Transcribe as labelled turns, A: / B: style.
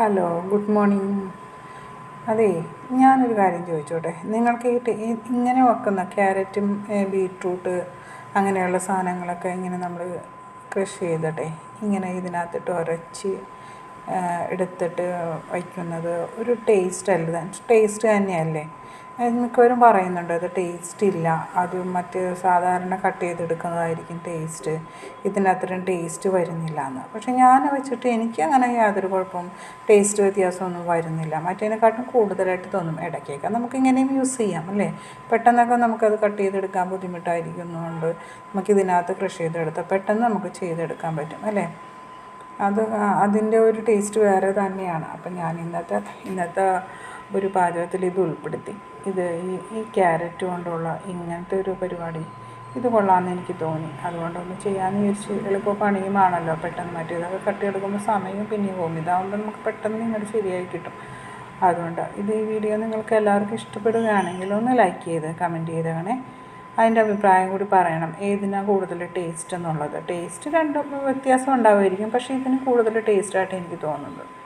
A: Hello good morning. അതേ ഞാനൊരു കാര്യം ചോദിച്ചോട്ടെ. നിങ്ങൾക്ക് ഈ ഇങ്ങനെ വെക്കുന്ന ക്യാരറ്റും ബീട്രൂട്ട് അങ്ങനെയുള്ള സാധനങ്ങളൊക്കെ ഇങ്ങനെ നമ്മൾ കൃഷി ചെയ്തിട്ടെ ഇങ്ങനെ ഇതിനകത്തിട്ട് ഉരച്ച് എടുത്തിട്ട് വയ്ക്കുന്നത് ഒരു ടേസ്റ്റ് അല്ല. ടേസ്റ്റ് തന്നെയല്ലേ? മിക്കവരും പറയുന്നുണ്ട് അത് ടേസ്റ്റ് ഇല്ല. അത് മറ്റ് സാധാരണ കട്ട് ചെയ്തെടുക്കുന്നതായിരിക്കും ടേസ്റ്റ് ഇതിനത്രയും ടേസ്റ്റ് വരുന്നില്ല എന്ന് പക്ഷേ ഞാൻ വെച്ചിട്ട് എനിക്ക് അങ്ങനെ യാതൊരു കുഴപ്പം ടേസ്റ്റ് വ്യത്യാസമൊന്നും വരുന്നില്ല. മറ്റേതിനെക്കാട്ടും കൂടുതലായിട്ട് തോന്നും ഇടയ്ക്കൊക്കെ. നമുക്ക് ഇങ്ങനെയും യൂസ് ചെയ്യാം അല്ലേ? പെട്ടെന്നൊക്കെ നമുക്കത് കട്ട് ചെയ്തെടുക്കാൻ ബുദ്ധിമുട്ടായിരിക്കുന്നതുകൊണ്ട് നമുക്കിതിനകത്ത് കൃഷി ചെയ്തെടുത്താൽ പെട്ടെന്ന് നമുക്ക് ചെയ്തെടുക്കാൻ പറ്റും അല്ലേ? അത് അതിന്റെ ഒരു ടേസ്റ്റ് വേറെ തന്നെയാണ്. അപ്പം ഞാൻ ഇന്നത്തെ ഇന്നത്തെ ഒരു പാചകത്തിൽ ഇത് ഉൾപ്പെടുത്തി. ഇത് ഈ ഈ ക്യാരറ്റ് കൊണ്ടുള്ള ഇങ്ങനത്തെ ഒരു പരിപാടി ഇത് കൊള്ളാമെന്ന് എനിക്ക് തോന്നി. അതുകൊണ്ടൊന്ന് ചെയ്യാമെന്ന് വിചാരിച്ച് എളുപ്പ പണിയുമാണല്ലോ. പെട്ടെന്ന് മറ്റേതൊക്കെ കട്ടിയെടുക്കുമ്പോൾ സമയം പിന്നെയും പോകും. ഇതാകുമ്പോൾ നമുക്ക് പെട്ടെന്ന് ഇങ്ങോട്ട് ശരിയായി കിട്ടും. അതുകൊണ്ട് ഇത് ഈ വീഡിയോ നിങ്ങൾക്ക് എല്ലാവർക്കും ഇഷ്ടപ്പെടുകയാണെങ്കിൽ ഒന്ന് ലൈക്ക് ചെയ്ത് കമന്റ് ചെയ്തേക്കണേ അതിന്റെ അഭിപ്രായം കൂടി പറയണം. ഏതിനാണ് കൂടുതൽ ടേസ്റ്റ് എന്നുള്ളത്? ടേസ്റ്റ് രണ്ടും വ്യത്യാസം ഉണ്ടാവുമായിരിക്കും. പക്ഷേ ഇതിന് കൂടുതൽ ടേസ്റ്റായിട്ട് എനിക്ക് തോന്നുന്നത്.